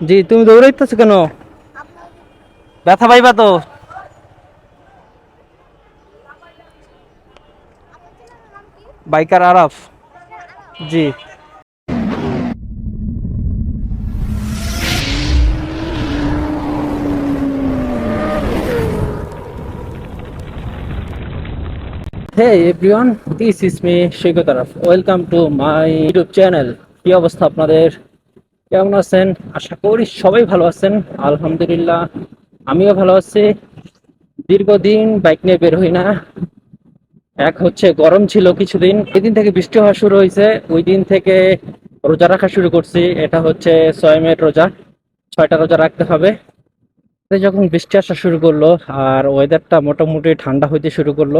জি, তুমি দৌড়াইতেছো কেন? ব্যথা পাইবা তো? Biker Araf. G. Everyone this is me Saikat Araf welcome to my YouTube channel কি অবস্থা আপনাদের? কেমন আছেন? আশা করি সবাই ভালো আছেন। আলহামদুলিল্লাহ, আমিও ভালো আছি। দীর্ঘদিন বাইক নিয়ে বের হই না। এক হচ্ছে গরম ছিল কিছুদিন, এদিন থেকে বৃষ্টি হওয়া শুরু হয়েছে ওই দিন থেকে রোজা রাখা শুরু করছি। এটা হচ্ছে ছয় মের রোজা, ছয়টা রোজা রাখতে হবে। যখন বৃষ্টি আসা শুরু করল আর ওয়েদারটা মোটামুটি ঠান্ডা হইতে শুরু করল,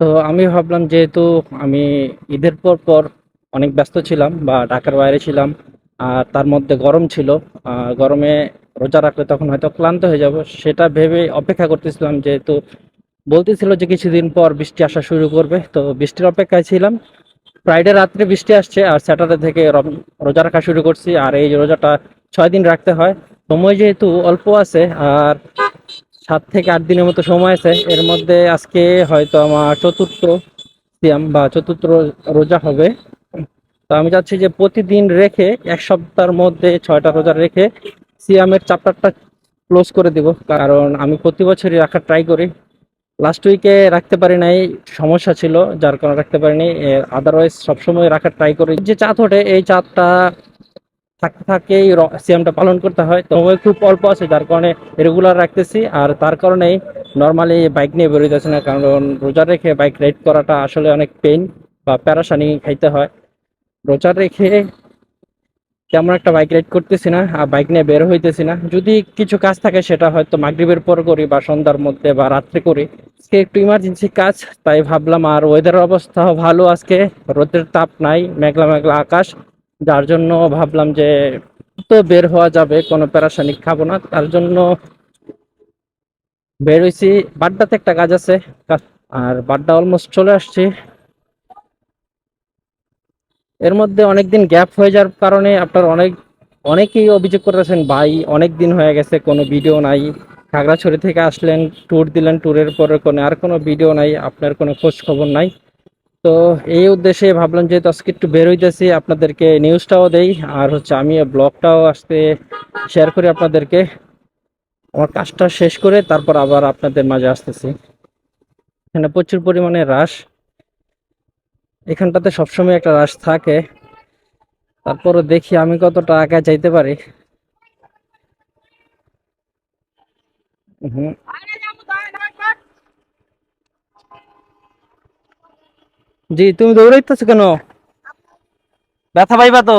তো আমি ভাবলাম যেহেতু আমি ঈদের পর পর অনেক ব্যস্ত ছিলাম বা ঢাকার বাইরে ছিলাম আর তার মধ্যে গরম ছিল গরমে রোজা রাখলে তখন হয়তো ক্লান্ত হয়ে যাব। সেটা ভেবে অপেক্ষা করতেছিলাম, যেহেতু বলতেছিল যে কিছুদিন পর বৃষ্টি আসা শুরু করবে। তো বৃষ্টির অপেক্ষায় ছিলাম। ফ্রাইডে রাত্রে বৃষ্টি আসছে আর স্যাটারডে থেকে রোজা রাখা শুরু করছি আর এই রোজাটা ছয় দিন রাখতে হয়। সময় যেহেতু অল্প আছে আর সাত থেকে আট দিনের মতো সময় আছে, এর মধ্যে আজকে হয়তো আমার চতুর্থ সিয়াম বা চতুর্থ রোজা হবে। তো আমি চাচ্ছি যে প্রতিদিন রেখে এক সপ্তাহের মধ্যে ছয়টা রোজা রেখে সিয়ামের চ্যাপ্টারটা ক্লোজ করে দিব। কারণ আমি প্রতি বছরই রাখার ট্রাই করি। লাস্ট উইকে রাখতে পারি নাই, সমস্যা ছিল, যার কারণে রাখতে পারিনি। আদারওয়াইজ সবসময় রাখার ট্রাই করি। যে চাঁদ ওঠে, এই চাঁদটা থাকতে থাকেই সিয়ামটা পালন করতে হয়। তো খুব অল্প আছে, যার কারণে রেগুলার রাখতেছি। আর তার কারণেই নর্মালি বাইক নিয়ে বেরোইতেছি না, কারণ রোজা রেখে বাইক রাইড করাটা আসলে অনেক পেইন বা প্যারাসানি খাইতে হয়। রোজা রেখে তেমন একটা বাইক রাইড করতেছি না, আর বাইক নিয়ে বের হইতেছি না। যদি কিছু কাজ থাকে সেটা হয়তো মাগরিবের পর করি বা সন্ধ্যার মধ্যে বা রাত্রে করি। আজকে একটু ইমার্জেন্সি কাজ, তাই ভাবলাম আর ওয়েদারের অবস্থাও ভালো আজকে। রোদের তাপ নাই, মেঘলা মেঘলা আকাশ। যার জন্য ভাবলাম যে তো বের হওয়া যাবে, কোনো প্যারাসানিক খাব না। তার জন্য বের হয়েছি বাড্ডাতে একটা কাজ আছে। আর বাড্ডা অলমোস্ট চলে আসছি। এর মধ্যে অনেকদিন গ্যাপ হয়ে যাওয়ার কারণে আপনার অনেক, অনেকেই অভিযোগ করতেছেন, ভাই অনেক দিন হয়ে গেছে, কোনো ভিডিও নাই। খাগড়াছড়ি থেকে আসলেন ট্যুর দিলেন ট্যুরের পরে কোনো, আর কোনো ভিডিও নাই, আপনার কোনো খোঁজ খবর নাই। তো এই উদ্দেশ্যে ভাবলাম, যেহেতু আজকে একটু বের হইতেছি, আপনাদেরকে নিউজটাও দেই, আর হচ্ছে আমি ব্লগটাও আসতে শেয়ার করি আপনাদেরকে। আমার কাজটা শেষ করে তারপর আবার আপনাদের মাঝে আসতেছি। এখানে প্রচুর পরিমাণে রাশ এখানটাতে সবসময় একটা রাশ থাকে। তারপরে দেখি আমি কতটা একা যাইতে পারি। হুম জি, তুমি দৌড়াইতেছো কেন? ব্যথা পাইবা তো?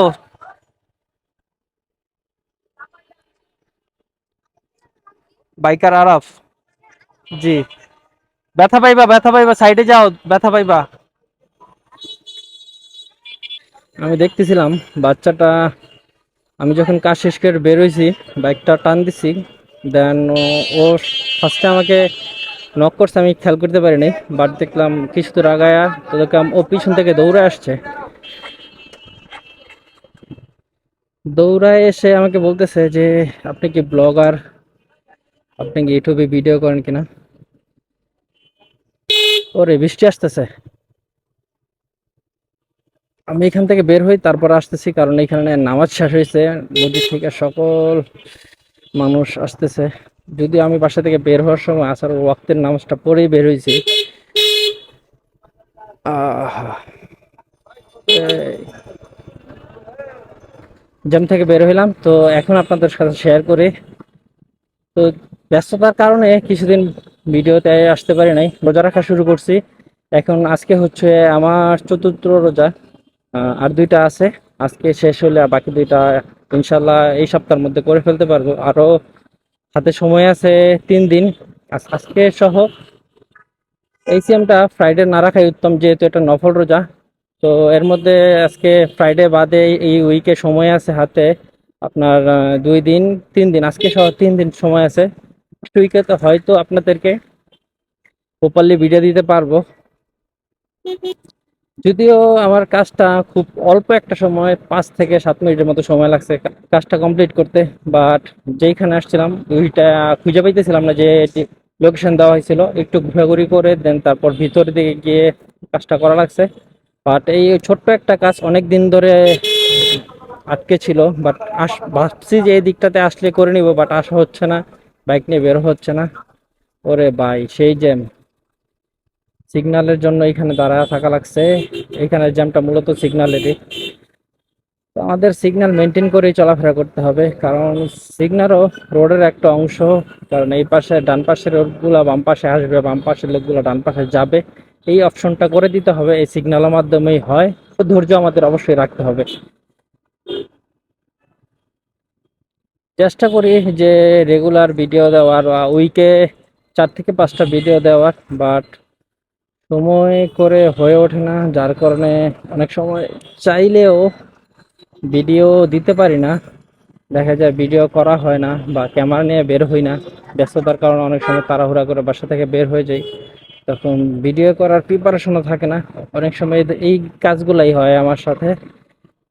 বাইকার আরাফ। জি। ব্যথা পাইবা ব্যথা পাইবা, সাইডে যাও, ব্যথা পাইবা। আমি দেখতেছিলাম বাচ্চাটা, আমি যখন কাজ শেষ করে বেরোইছি বাইকটা টান দিছি, দেন ও ফার্স্টে আমাকে নক করছে, আমি খেয়াল করতে পারিনি বাট দেখলাম কিছু তো আগায়া, তো দেখলাম ও পিছন থেকে দৌড়ে আসছে। দৌড়ায় এসে আমাকে বলতেছে যে, আপনি কি ব্লগার আপনি কি ইউটিউবে ভিডিও করেন কিনা? ওরে, বৃষ্টি আসতেছে। আমি এখান থেকে বের হই, তারপর আসতেছি, কারণ এখানে নামাজ শেষ হয়েছে নদী থেকে সকল মানুষ আসতেছে। যদি আমি বাসা থেকে বের হওয়ার সময় আসার ওয়াক্তের নামাজটা পরেই বের হয়েছি জ্যাম থেকে বের হইলাম, তো এখন আপনাদের সাথে শেয়ার করি। তো ব্যস্ততার কারণে কিছুদিন ভিডিওতে আসতে পারি নাই, রোজা রাখা শুরু করছি। এখন আজকে হচ্ছে আমার চতুর্থ রোজা। আর দুইটা আছে। আজকে শেষ হলে বাকি দুইটা ইনশাল্লাহ এই সপ্তাহের মধ্যে করে ফেলতে পারব। আরও হাতে সময় আছে তিন দিন। আজ- আজকে সহ এই সিএমটা ফ্রাইডে না রাখাই উত্তম, যেহেতু এটা নফল রোজা। তো এর মধ্যে আজকে ফ্রাইডে বাদে এই উইকে সময় আছে হাতে আপনার দুই দিন, তিন দিন। আজকে সহ তিন দিন সময় আছে। উইকে তো হয়তো আপনাদেরকে প্রপারলি ভিডিও দিতে পারব। যদিও আমার কাজটা খুব অল্প একটা সময়, পাঁচ থেকে সাত মিনিটের মতো সময় লাগছে কাজটা কমপ্লিট করতে। বাট যেইখানে আসছিলাম, ওইটা খুঁজে পাইতেছিলাম না যে লোকেশন দেওয়া হয়েছিল। একটু ঘোরাঘুরি করে দেন তারপর ভিতরের দিকে গিয়ে কাজটা করা লাগছে। বাট এই ছোট্ট একটা কাজ অনেক দিন ধরে আটকে ছিল। বাট আস ভাবছি যে এই দিকটাতে আসলে করে নিব বাট আসা হচ্ছে না বাইক নিয়ে বের হচ্ছে না। ওরে ভাই, সেই জ্যাম সিগন্যালের জন্য এখানে দাঁড়ায় থাকা লাগছে। এখানে জ্যামটা মূলত সিগন্যালেরই তো আমাদের সিগন্যাল মেনটেন করেই চলাফেরা করতে হবে, কারণ সিগন্যালও রোডের একটা অংশ, কারণ এই পাশে, ডান পাশের রোডগুলো বাম পাশে আসবে, বাম পাশের লোকগুলো ডান পাশে যাবে। এই অপশনটা করে দিতে হবে, এই সিগন্যালের মাধ্যমেই হয়। তো ধৈর্য আমাদের অবশ্যই রাখতে হবে। চেষ্টা করি যে রেগুলার ভিডিও দেওয়ার বা উইকে চার থেকে পাঁচটা ভিডিও দেওয়ার বাট সময় করে হয়ে ওঠে না, যার কারণে অনেক সময় চাইলেও ভিডিও দিতে পারি না। দেখা যায় ভিডিও করা হয় না বা ক্যামেরা নিয়ে বের হই না। ব্যস্ততার কারণে অনেক সময় তাড়াহুড়া করে বাসা থেকে বের হয়ে যাই। তখন ভিডিও করার প্রিপারেশনও থাকে না। অনেক সময় এই কাজগুলাই হয় আমার সাথে।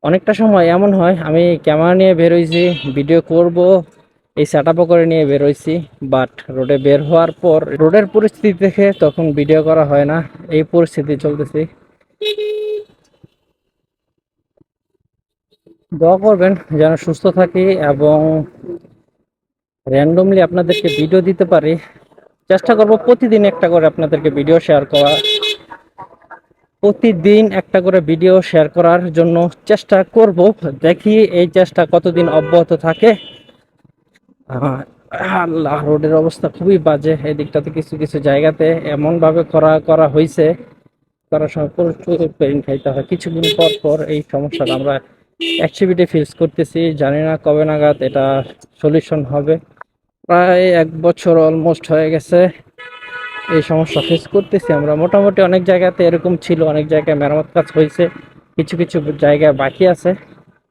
অনেকটা সময় এমন হয়, আমি ক্যামেরা নিয়ে বের হয়েছি ভিডিও করব এই আপও করে নিয়ে বের হয়েছি বাট রোডে বের হওয়ার পর রোডের পরিস্থিতি দেখে তখন ভিডিও করা হয় না। এই পরিস্থিতি চলতেছি। দোয়া করবেন যেন সুস্থ থাকি এবং র্যান্ডমলি আপনাদেরকে ভিডিও দিতে পারি। চেষ্টা করব প্রতিদিন একটা করে আপনাদেরকে ভিডিও শেয়ার করা প্রতিদিন একটা করে ভিডিও শেয়ার করার জন্য চেষ্টা করব। দেখি এই চেষ্টা কতদিন অব্যাহত থাকে। আল্লাহ, রোডের অবস্থা খুবই বাজে। এই দিকটাতে কিছু কিছু জায়গাতে এমন ভাবে করা করা হয়েছে করার সময় প্রচুর পেন খাইতে হয়। কিছুদিন পর পর এই সমস্যাটা আমরা অ্যাক্টিভিটি ফেস করতেছি। জানি না কবে নাগাদ এটা সলিউশন হবে। প্রায় এক বছর অলমোস্ট হয়ে গেছে এই সমস্যা ফেস করতেছি আমরা। মোটামুটি অনেক জায়গাতে এরকম ছিল, অনেক জায়গায় মেরামত কাজ হয়েছে কিছু কিছু জায়গায় বাকি আছে।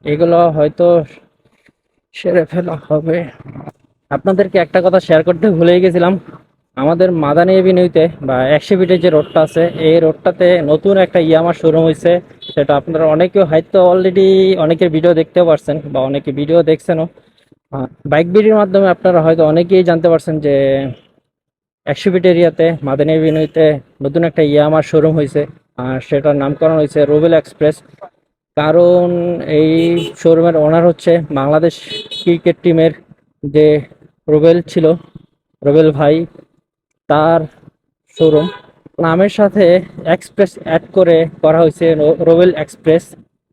এগুলো হয়তো সেরে ফেলা হবে। আপনাদেরকে একটা কথা শেয়ার করতে ভুলে গেছিলাম। আমাদের মাদানি এভিনিউতে বা একশো ফিটের যে রোডটা আছে, এই রোডটাতে নতুন একটা ইয়ামার শোরুম হয়েছে সেটা আপনারা অনেকেও হয়তো অলরেডি অনেকের ভিডিও দেখতেও পারছেন বা অনেকে ভিডিও দেখছেনও। বাইক ভিডিওর মাধ্যমে আপনারা হয়তো অনেকেই জানতে পারছেন যে একশো ফিট এরিয়াতে, মাদানি এভিনিউতে নতুন একটা ইয়ামার শোরুম হয়েছে আর সেটার নামকরণ হয়েছে রোবেল এক্সপ্রেস। কারণ এই শোরুমের ওনার হচ্ছে বাংলাদেশ ক্রিকেট টিমের যে রোবেল ছিল, রোবেল ভাই, তার শোরুম নামের সাথে এক্সপ্রেস অ্যাড করে করা হয়েছে রোবেল এক্সপ্রেস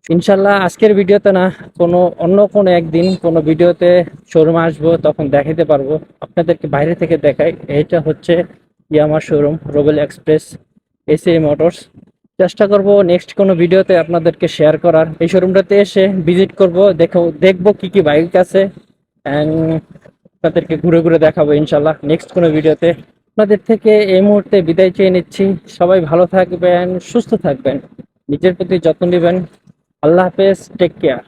ইনশাল্লাহ আজকের ভিডিওতে না, কোনো, অন্য কোনো একদিন কোনো ভিডিওতে শোরুম আসব, তখন দেখাতে পারব। আপনাদেরকে বাইরে থেকে দেখাই এটা হচ্ছে ইয়ামার showroom Robel express AC motors চেষ্টা করব নেক্সট কোনো ভিডিওতে আপনাদেরকে শেয়ার করার। এই শোরুমটাতে এসে ভিজিট করব, দেখো, দেখব কি কি বাইক আছে অ্যান্ড আপনাদেরকে ঘুরে ঘুরে দেখাবো ইনশাল্লাহ নেক্সট কোনো ভিডিওতে আপনাদের থেকে এই মুহূর্তে বিদায় চেয়ে নিচ্ছি। সবাই ভালো থাকবেন, সুস্থ থাকবেন। নিজের প্রতি যত্ন নেবেন। আল্লাহ হাফেজ টেক কেয়ার